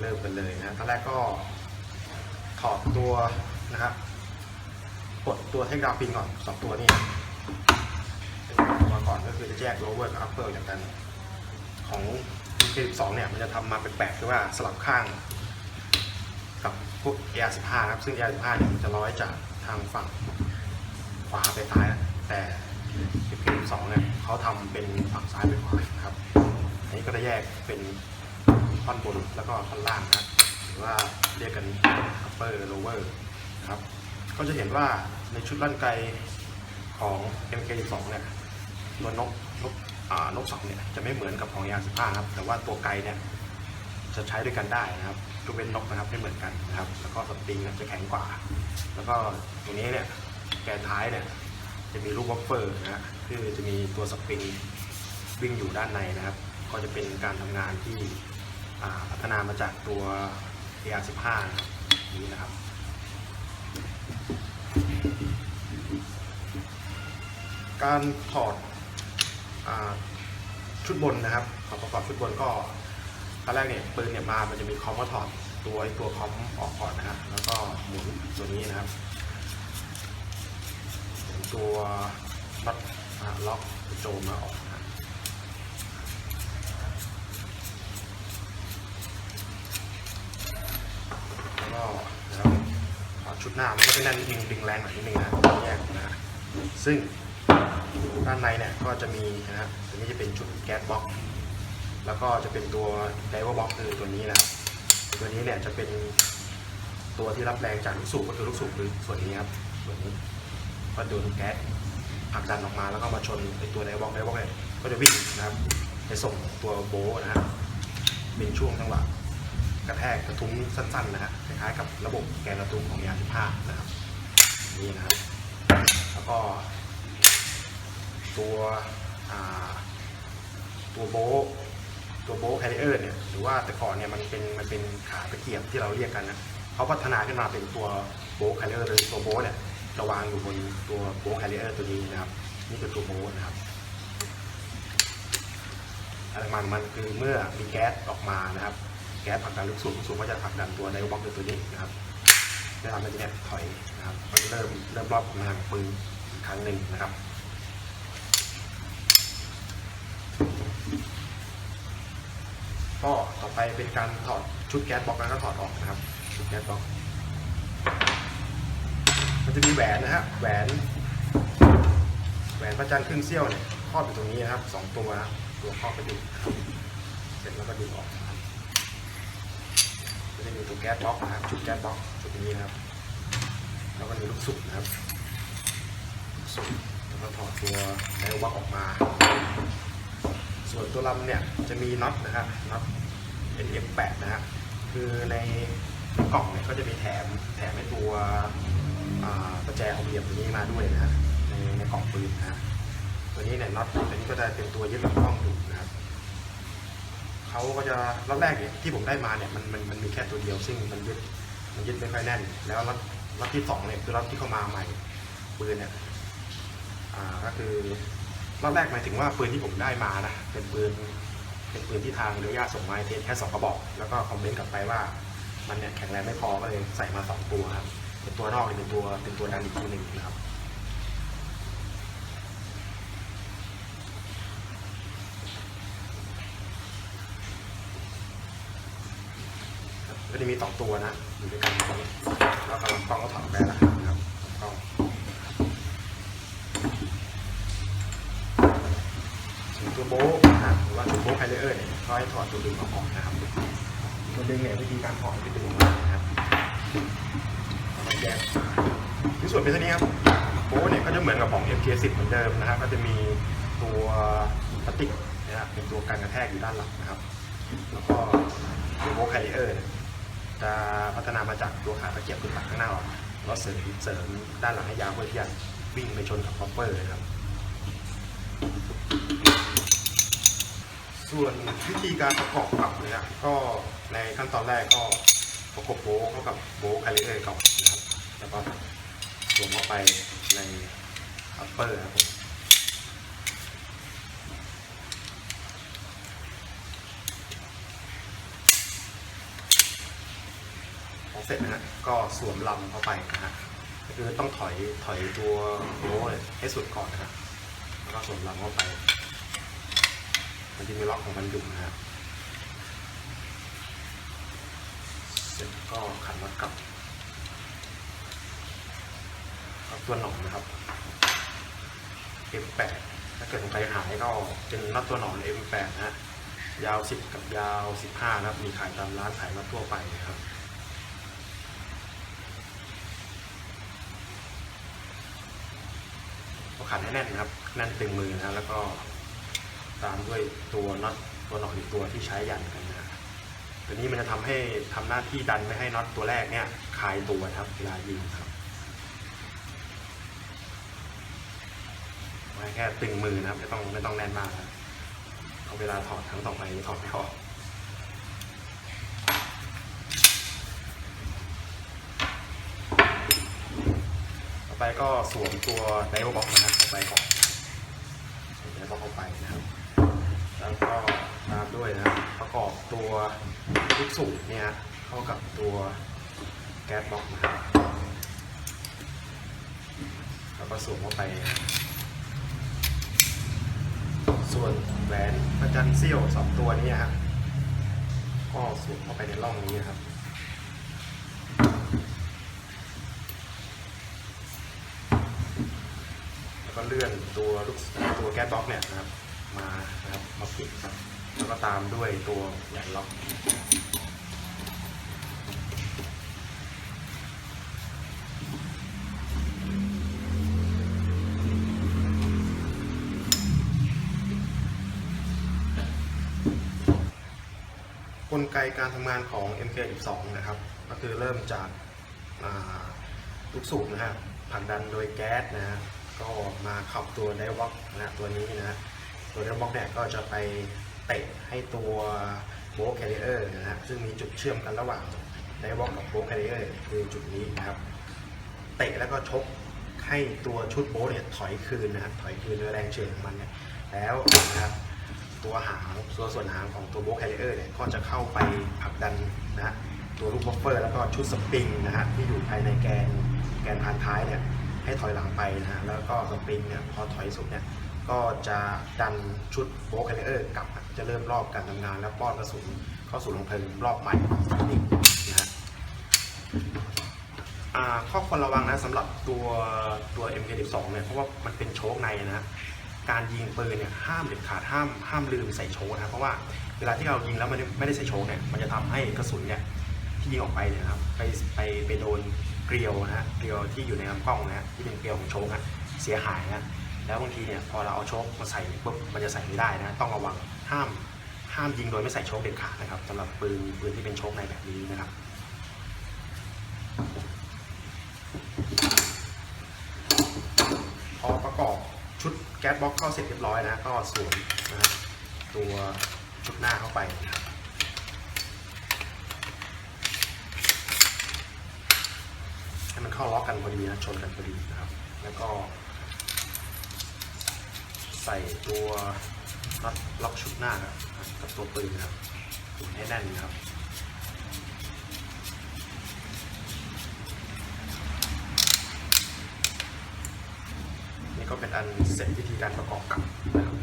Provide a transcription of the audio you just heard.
เริ่มกันเลยนะตอนแรกก็ถอดตัวนะครับกดตัวเทคดาวพินก่อนสองตัวนี้มาก่อนก็คือจะแยก lower กับ upper จากกันของ K12 เนี่ยมันจะทำมาแปลกๆคือว่าสลับข้างกับพวก AR15 นะครับ ซึ่ง AR15 เนี่ยมันจะร้อยจากทางฝั่งขวาไปซ้าย แต่ K12 เนี่ยเขาทำเป็นฝั่งซ้ายไปขวาครับ อันนี้ก็จะแยกเป็น ท่อนบนแล้วก็ท่อนล่างนะครับหรือว่าเรียกกัน upper lower นะครับก็จะเห็นว่าในชุดลั่นไกของ MK12 เนี่ยตัวนกนกนกสองเนี่ยจะไม่เหมือนกับของ AR15 นะครับ แต่ว่าตัวไกเนี่ยจะใช้ด้วยกันได้นะครับทุกเว้นนกนะครับไม่เหมือนกันนะครับ แล้วก็สปริงเนี่ยจะแข็งกว่า แล้วก็ตัวนี้เนี่ยแกนท้ายเนี่ยจะมีลูกวอฟเฟอร์นะคือจะมีตัวสปริงวิ่งอยู่ด้านในนะครับ ก็จะเป็นการทำงานที่ พัฒนามาจากตัว AR15 น,นี้นะครับการถอดอชุดบนนะครับถอดประกอบชุดบนก็ตอนแรกเนี่ยปืนเนี่ยมา มันจะมีคอมก็ถอดตัวไอ้ตัวคอมออกก่อนนะครับ แล้วก็หมุนตัวนี้นะครับหมุนตัวล็อกล็อกโจมมาออกนะครับแล้ว ก็แล้วชุดหน้ามันก็จะแน่นนิดนึงดึงแรงหน่อยนิดนึงนะแยกนะฮะซึ่งด้านในเนี่ยก็จะมีนะครับตัวนี้จะเป็นชุดแก๊สบ็อก แล้วก็จะเป็นตัวไดเวอร์บ็อกคือตัวนี้นะครับ ตัวนี้เนี่ยจะเป็นตัวที่รับแรงจากลูกสูบก็คือลูกสูบคือส่วนนี้ครับ ส่วนนี้ก็โดนแก๊สผลักดันออกมาแล้วก็มาชนไอตัวไดวอร์บ็อกซ์ไดวอร์บ็อกซ์เนี่ยก็จะวิ่งนะครับไปส่งตัวโบนะครับเป็นช่วงจังหวะ กระแทกกระทุ้งสั้นๆนะฮะคล้ายๆกับระบบแกนกระทุ้งของยานที่ผ้านะครับนี่นะครับ แล้วก็ ตัวตัวโบตัวโบแคริเออร์เนี่ยหรือว่าแต่ก่อนเนี่ยมันเป็นมันเป็นขาตะเกียบที่เราเรียกกันนะเขาพัฒนาขึ้นมาเป็นตัวโบแคริเออร์เลยตัวโบเนี่ยจะวางอยู่บนตัวโบแคริเออร์ตัวนี้นะครับ นี่คือตัวโบนะครับอะไรมันมันคือเมื่อมีแก๊สออกมานะครับ แก๊สผลักดันลูกสูบลูกสูบก็จะผลักดันตัวไดโวบ็อกตัวนี้นะครับจะทำให้ตัวนี้ถอยนะครับมันเริ่มเริ่มรอบกำลังปืนอีกครั้งหนึ่งนะครับก็ต่อไปเป็นการถอดชุดแก๊สบล็อกแล้วก็ถอดออกนะครับ ชุดแก๊สบล็อก มันจะมีแหวนนะฮะแหวน แหวนพระจันทร์ครึ่งเสี้ยวเนี่ยครอบอยู่ตรงนี้นะครับสองตัวนะตัวครอบไปดึงเสร็จแล้วก็ดึงออก ก็จะมีตัวแก๊สบล็อกนะครับชุดแก๊สบล็อกชุดนี้นะครับ แล้วก็มีลูกสุดนะครับลูกสุดแล้วก็ถอดตัวไดวอกออกมา ส่วนตัวลำเนี่ยจะมีน็อตนะฮะน็อต NF8 นะฮะคือในกล่องเนี่ยก็จะมีแถมแถมในตัวอ่าประแจเอาเหลี่ยมตัวนี้มาด้วยนะฮะในในกล่องปืนนะฮะตัวนี้เนี่ยน็อตตัวนี้ก็จะเป็นตัวยึดลำกล้องอยู่นะครับ เขาก็จะรอบแรกเนี่ยที่ผมได้มาเนี่ยมันมันมันมีแค่ตัวเดียว ซึ่งมันยึดมันยึดไม่ค่อยแน่น แล้วรอบรอบที่สองเนี่ยคือรอบที่เข้ามาใหม่ปืนเนี่ยอ่าก็คือรอบแรกหมายถึงว่าปืนที่ผมได้มานะเป็นปืนเป็นปืนที่ทางเรียญาติส่งมาเทสแค่สองกระบอก แล้วก็คอมเมนต์กลับไปว่ามันเนี่ยแข็งแรงไม่พอก็เลยใส่มาสองตัวครับเป็นตัวนอกเนี่ยเป็นตัวเป็นตัวดันอีกทีหนึ่งนะครับครับ ก็จะมีสองตัวนะอยู่ด้วยกันตรงนี้แล้วก็ลำกล้องก็ถอดได้แล้วนะครับกล้องส่วนตัวโบ๊ะนะหรือว่าตัวโบ๊ะไพเลอร์เนี่ยก็ให้ถอดตัวดึงออกนะครับตัวดึงเนี่ยวิธีการถอดคือดึงออกมานะครับแล้วก็แยกที่ส่วนเป็นเท่านี้ครับโบ๊ะเนี่ยก็จะเหมือนกับของ MK10 เหมือนเดิมนะครับก็จะมีตัวพลาสติกนะครับเป็นตัวกันกระแทกอยู่ด้านหลังนะครับ แล้วก็ตัวโบ๊ะไพเลอร์เนี่ย จะพัฒนามาจากตัวขาตะเกียบคือตัดข้างหน้าออกแล้วเสริมเสริมด้านหลังให้ยาวเพื่อที่จะวิ่งไปชนกับคอปเปอร์นะครับ ส่วนวิธีการประกอบกับเนี่ยก็ในขั้นตอนแรกก็ประกบโบว์เข้ากับโบว์คาลิเออร์ก่อนนะครับ แล้วก็สวมเข้าไปในอัปเปอร์ครับผม เสร็จนะฮะก็สวมลำเข้าไปนะฮะก็คือต้องถอยถอยตัวโบ้เนี่ยให้สุดก่อนนะฮะแล้วก็สวมลำเข้าไป มันจะมีล็อกของมันอยู่นะฮะเสร็จก็ขันน็อตกลับกับตัวหนอนนะครับ M8 ถ้าเกิดของใครหายก็เป็นน็อตตัวหนอน M8 นะฮะยาว 10 กับยาว 15 นะครับ มีขายตามร้านขายน็อตทั่วไปนะครับ ขันให้แน่นนะครับ แน่นตึงมือนะแล้วก็ตามด้วยตัวน็อตตัวหนอนอีกตัวที่ใช้ยันกันนะตัวนี้มันจะทำให้ทำหน้าที่ดันไม่ให้น็อตตัวแรกเนี่ยคลายตัวนะครับเวลายิงครับไว้แค่ตึงมือนะครับไม่ต้องไม่ต้องแน่นมากนะเอาเวลาถอดครั้งต่อไปถอดไม่ออก ต่อไป ก็สวมตัวไดโอบ็อกนะครับเข้าไปก่อนสวมไดโอบ็อกเข้าไปนะครับ แล้วก็ตามด้วยนะครับประกอบตัวลูกสูบเนี่ยเข้ากับตัวแก๊สบ็อกนะครับแล้วก็สวมเข้าไปนะครับส่วนแหวนพระจันทร์เสี้ยวสองตัวนี้ครับก็สวมเข้าไปในร่องนี้ครับ แล้ว ก็เลื่อนตัวลูกตัวแก๊สบล็อกเนี่ยนะครับมานะครับมาปิดแล้วก็ตามด้วยตัวแหวนล็อกกลไกการทำงานของ MK12 นะครับ ก็คือเริ่มจากาลูกสูบนะฮะผลักดันโดยแก๊สนะฮะ ก็มาขับตัวไดวอกนะตัวนี้นะตัวไดวอกเนี่ยก็จะไปเตะให้ตัวโบแคริเออร์นะฮะซึ่งมีจุดเชื่อมกันระหว่างไดวอกกับโบแคริเออร์คือจุดนี้นะครับ เตะแล้วก็ชกให้ตัวชุดโบเนี่ยถอยคืนนะฮะถอยคืนแรงเฉื่อยของมันเนี่ยแล้วนะครับตัวหางตัวส่วนหางของตัวโบแคริเออร์เนี่ยก็จะเข้าไปผลักดันนะฮะตัวลูกบัฟเฟอร์ แล้วก็ชุดสปริงนะฮะที่อยู่ภายในแกนแกนพานท้ายเนี่ย ให้ถอยหลังไปนะฮะแล้วก็สปริงเนี่ยพอถอยสุดเนี่ยก็จะดันชุดโบว์แคลเออร์กลับจะเริ่มรอบการทำงาน แล้วป้อนกระสุนเข้าสู่ลงเพลิงรอบใหม่นี่นะฮะข้อควรระวังนะสำหรับตัวตัว MK12 เนี่ยเพราะว่ามันเป็นโชคในนะฮะการยิงปืนเนี่ยห้ามเด็ดขาดห้ามห้ามลืมใส่โชคนะเพราะว่าเวลาที่เรายิงแล้วมันไม่ได้ใส่โชคเนี่ยมันจะทำให้กระสุนเนี่ยที่ยิงออกไปเนี่ยนะครับไปไปไปโดน เกลียวนะฮะเกลียวที่อยู่ในลำกล้องนะฮะที่เป็นเกลียวของโชคอะเสียหายนะแล้วบางทีเนี่ยพอเราเอาโชคมาใส่ปุ๊บมันจะใส่ไม่ได้นะต้องระวังห้ามห้ามยิงโดยไม่ใส่โชคเด็ดขาดนะครับสำหรับปืนปืนที่เป็นโชคในแบบนี้นะครับพอประกอบชุดแก๊สบ็อกเข้าเสร็จเรียบร้อยนะก็สวมนะตัวชุดหน้าเข้าไปนะครับ ให้มันเข้าล็อกกันพอดีนะชนกันพอดีนะครับ แล้วก็ ใส่ตัวน็อตล็อกชุดหน้าครับกับตัวปืนนะครับถูให้แน่นนะครับนี่ก็เป็นอันเสร็จวิธีการประกอบกับนะครับ